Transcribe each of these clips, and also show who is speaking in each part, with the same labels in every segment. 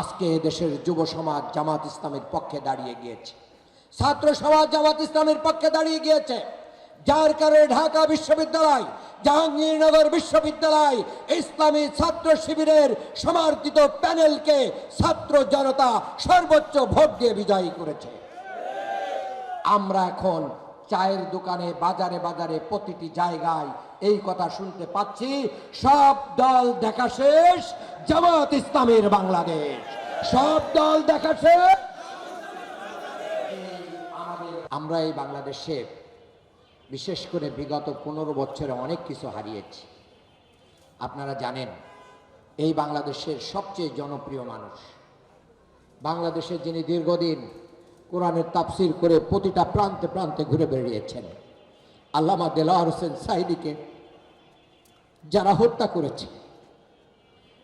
Speaker 1: আজকে দেশের যুব সমাজ জামাত ইসলামের পক্ষে দাঁড়িয়ে গিয়েছে। ছাত্র সমাজ জামাত ইসলামের পক্ষে দাঁড়িয়ে গিয়েছে। যার কারণে ঢাকা বিশ্ববিদ্যালয়, জাহাঙ্গীরনগর বিশ্ববিদ্যালয় ইসলামী ছাত্র শিবিরের সমর্থিত প্যানেলকে ছাত্র জনতা সর্বোচ্চ ভোট দিয়ে বিজয়ী করেছে। আমরা এখন চায়ের দোকানে বাজারে বাজারে প্রতিটি জায়গায় এই কথা শুনতে পাচ্ছি। সব দল দেখা শেষ, জামাত ইসলামের বাংলাদেশ। সব দল দেখা শেষ। আমরা এই বাংলাদেশে বিশেষ করে বিগত পনেরো বছরে অনেক কিছু হারিয়েছি। আপনারা জানেন, এই বাংলাদেশের সবচেয়ে জনপ্রিয় মানুষ। বাংলাদেশে যিনি দীর্ঘদিন কোরআনের তাফসির করে প্রতিটা প্রান্তে প্রান্তে ঘুরে বেরিয়েছেন আল্লামা দেলাওয়ার হোসেন সাইদিকে। যারা হত্যা করেছে,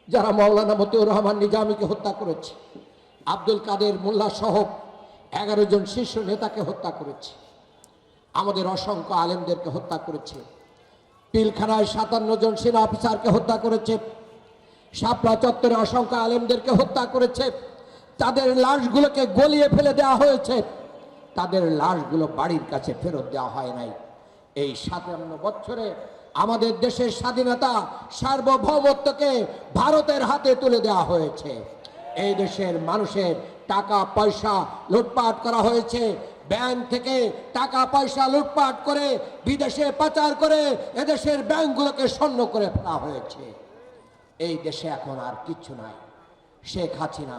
Speaker 1: যারা মৌলানা মতিউর রহমান নিজামীকে হত্যা করেছে, আব্দুল কাদের মোল্লা সহ এগারো জন শীর্ষ নেতাকে হত্যা করেছে, আমাদের অসংখ্য আলেমদেরকে হত্যা করেছে, পিলখানায় সাতান্ন জন সেনা অফিসারকে হত্যা করেছে, শাপলা চত্বরে অসংখ্য আলেমদেরকে হত্যা করেছে, তাদের লাশগুলোকে গলিয়ে ফেলে দেওয়া হয়েছে, তাদের লাশগুলো বাড়ির কাছে ফেরত দেওয়া হয় নাই। এই সাতান্ন বছরে আমাদের দেশের স্বাধীনতা সার্বভৌমত্বকে ভারতের হাতে তুলে দেওয়া হয়েছে। এই দেশের মানুষের টাকা, পয়সা লুটপাট করা হয়েছে। ব্যাংক থেকে টাকা, পয়সা লুটপাট করে বিদেশে পাচার করে এদেশের ব্যাংকগুলোকে স্বর্ণ করে ফেলা হয়েছে। এই দেশে এখন আর কিচ্ছু নাই। শেখ হাসিনা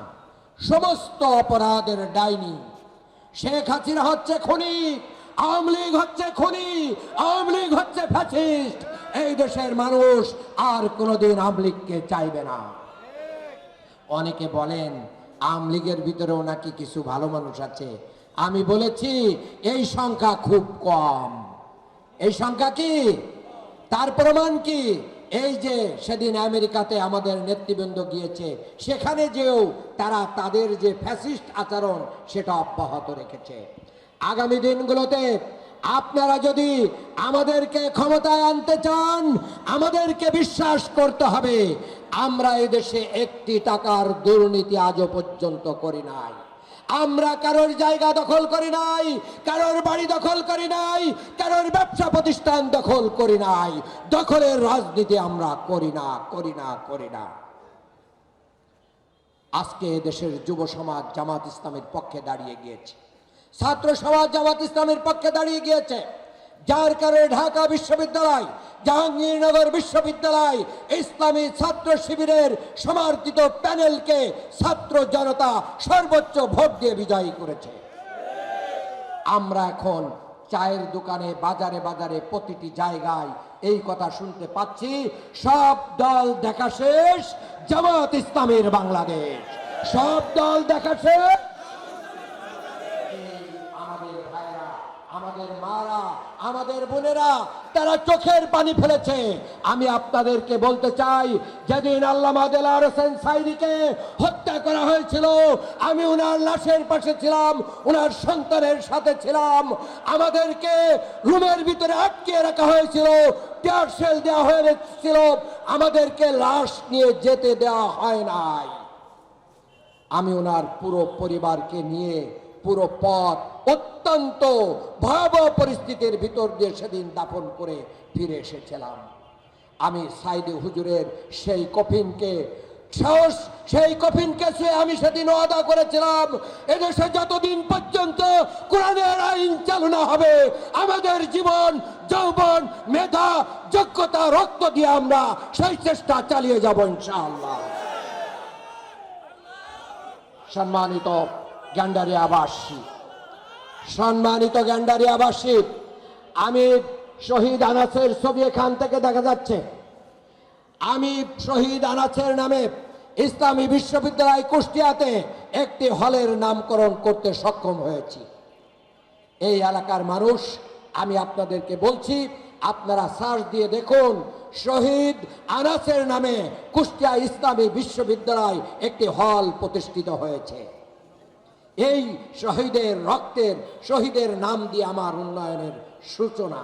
Speaker 1: সমস্ত অপরাধের ডাইনি। শেখ হাসিনা হচ্ছে খুনি। আওয়ামী লীগ হচ্ছে খুনি, আওয়ামী লীগ হচ্ছে ফ্যাসিস্ট এই দেশের মানুষ আর কোনোদিন আওয়ামী লীগকে চাইবে না। অনেকে বলেন, আওয়ামী লীগের ভিতরেও নাকি কিছু ভালো মানুষ আছে। আমি বলেছি, এই সংখ্যা খুব কম। এই সংখ্যা কি? তার প্রমাণ কি? এই যে সেদিন আমেরিকাতে আমাদের নেতৃবৃন্দ গিয়েছে, সেখানে যেও তারা তাদের যে ফ্যাসিস্ট আচরণ, সেটা অব্যাহত রেখেছে। আগামী দিনগুলোতে আপনারা যদি আমাদেরকে ক্ষমতায় আনতে চান, আমাদেরকে বিশ্বাস করতে হবে, আমরা এদেশে একটি টাকার দুর্নীতি আজও পর্যন্ত করি নাই। আমরা কারোর জায়গা দখল করি নাই, কারোর বাড়ি দখল করি নাই, কারোর ব্যবসা প্রতিষ্ঠান দখল করি নাই। দখলের রাজনীতি আমরা করি না করি না করি না। আজকে দেশের যুব সমাজ জামাত ইসলামের পক্ষে দাঁড়িয়ে গিয়েছে। ছাত্র সমাজ জামাত ইসলামের পক্ষে দাঁড়িয়ে গিয়েছে। যার কারণে ঢাকা বিশ্ববিদ্যালয়, জাহাঙ্গীরনগর বিশ্ববিদ্যালয় ইসলামী ছাত্র শিবিরের সমর্থিত প্যানেলকে ছাত্র জনতা সর্বোচ্চ ভোট দিয়ে বিজয়ী করেছে। আমরা এখন চায়ের দোকানে বাজারে বাজারে প্রতিটি জায়গায় এই কথা শুনতে পাচ্ছি। সব দল দেখা শেষ, জামাত ইসলামের বাংলাদেশ। সব দল দেখা শেষ। আমাদের মারা, আমাদের বোনেরা, তারা চোখের পানি ফেলেছে। আমি আপনাদেরকে বলতে চাই, যেদিন আল্লামা দেলার হত্যা করা হয়েছিল, আমি ওনার লাশের পাশে ছিলাম ওনার সন্তানের সাথে ছিলাম। আমাদেরকে রুমের ভিতরে আটকে রাখা হয়েছিল টিয়ারসেল দেওয়া হয়েছিল আমাদেরকে লাশ নিয়ে যেতে দেওয়া হয় নাই। আমি ওনার পুরো পরিবারকে নিয়ে পুরো পথ অত্যন্ত ভয়াবহ পরিস্থিতির ভিতর দিয়ে সেদিন দাফন করে ফিরে এসেছিলাম। আমি সাইদি হুজুরের সেই কফিনকে, সাহস, সেই কফিনকে শুয়ে আমি সেদিন ওয়াদা করেছিলাম, এদেশে যতদিন পর্যন্ত কোরআনের আইন চালু না হবে, আমাদের জীবন, যৌবন, মেধা, যোগ্যতা, রক্ত দিয়ে আমরা সেই চেষ্টা চালিয়ে যাব ইনশাআল্লাহ। সম্মানিত গ্যান্ডারি আবাসী সম্মানিত গ্যান্ডারি আবাসী আমি শহীদ আনাসের ছবি এখান থেকে দেখা যাচ্ছে। আমি শহীদ আনাসের নামে ইসলামী বিশ্ববিদ্যালয় কুষ্টিয়াতে একটি হলের নামকরণ করতে সক্ষম হয়েছি। এই এলাকার মানুষ, আমি আপনাদেরকে বলছি, আপনারা সার্চ দিয়ে দেখুন, শহীদ আনাসের নামে কুষ্টিয়া ইসলামী বিশ্ববিদ্যালয় একটি হল প্রতিষ্ঠিত হয়েছে। এই শহীদের রক্তের, শহীদের নাম দিয়ে আমার উন্নয়নের সূচনা।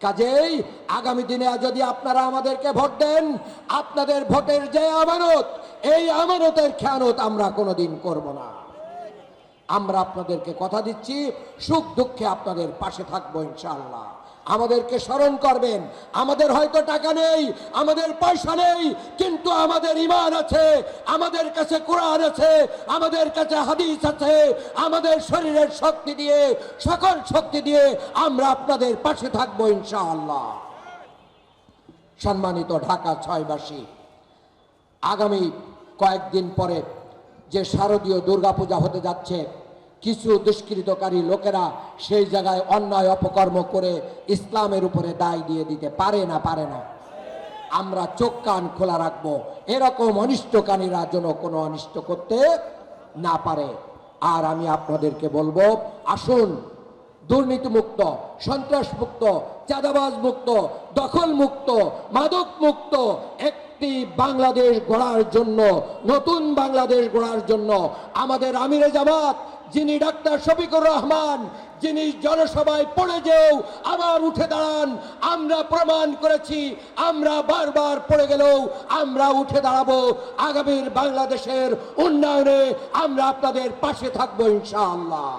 Speaker 1: কাজেই আগামী দিনে যদি আপনারা আমাদেরকে ভোট দেন, আপনাদের ভোটের যে আমানত, এই আমানতের খেয়ানত আমরা কোনোদিন করব না। আমরা আপনাদেরকে কথা দিচ্ছি, সুখ দুঃখে আপনাদের পাশে থাকব ইনশাআল্লাহ। আমাদেরকে স্মরণ করবেন, আমাদের হয়তো টাকা নেই, আমাদের পয়সা নেই, কিন্তু আমাদের ইমান আছে, আমাদের কাছে কোরআন আছে, আমাদের কাছে হাদিস আছে, আমাদের শরীরের শক্তি দিয়ে, সকল শক্তি দিয়ে আমরা আপনাদের পাশে থাকব ইনশাআল্লাহ। সম্মানিত ঢাকা ছয়বাসী, আগামী কয়েকদিন পরে যে শারদীয় দুর্গাপূজা হতে যাচ্ছে কিছু দুষ্কৃতকারী লোকেরা সেই জায়গায় অন্যায় অপকর্ম করে ইসলামের উপরে দায় দিয়ে দিতে পারে না পারে না। আমরা চোখ কান খোলা রাখব। এরকম অনিষ্টকারীরা যেন কোনো অনিষ্ট করতে না পারে। আর আমি আপনাদেরকে বলব, আসুন দুর্নীতি মুক্ত সন্ত্রাস মুক্ত চাঁদাবাজ মুক্ত দখল মুক্ত মাদক মুক্ত একটি বাংলাদেশ গড়ার জন্য, নতুন বাংলাদেশ গড়ার জন্য আমাদের আমিরে জামাত, যিনি ডাক্তার শফিকুর রহমান, যিনি জনসভায় পড়ে যেও আবার উঠে দাঁড়ান। আমরা প্রমাণ করেছি, আমরা বারবার পড়ে গেলেও আমরা উঠে দাঁড়াবো আগামীর বাংলাদেশের উন্নয়নে। আমরা আপনাদের পাশে থাকব ইনশাআল্লাহ।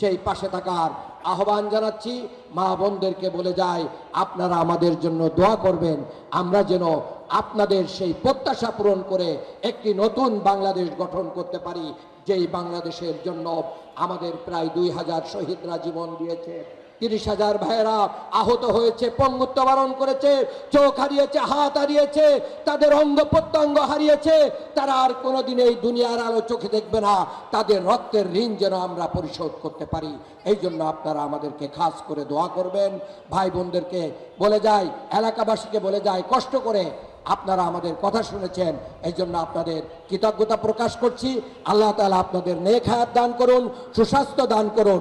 Speaker 1: সেই পাশে থাকার আহ্বান জানাচ্ছি। মা বোনদেরকে বলে যায়, আপনারা আমাদের জন্য দোয়া করবেন, আমরা যেন আপনাদের সেই প্রত্যাশা পূরণ করে একটি নতুন বাংলাদেশ গঠন করতে পারি, যেই বাংলাদেশের জন্য আমাদের প্রায় দুই হাজার শহীদরা জীবন দিয়েছে। তিরিশ হাজার ভাইয়েরা আহত হয়েছে, পঙ্গুত্ব বারণ করেছে, চোখ হারিয়েছে, হাত হারিয়েছে, তাদের অঙ্গ প্রত্যঙ্গ হারিয়েছে। তারা আর কোনোদিন এই দুনিয়ার আলো চোখে দেখবে না, তাদের রক্তের ঋণ যেন আমরা পরিশোধ করতে পারি। এই জন্য আপনারা আমাদেরকে খাস করে দোয়া করবেন। ভাই বোনদেরকে বলে যায়, এলাকাবাসীকে বলে যায়, কষ্ট করে আপনারা আমাদের কথা শুনেছেন এই জন্য আপনাদের কৃতজ্ঞতা প্রকাশ করছি। আল্লাহ তালা আপনাদের নেক হায়াত দান করুন, সুস্বাস্থ্য দান করুন।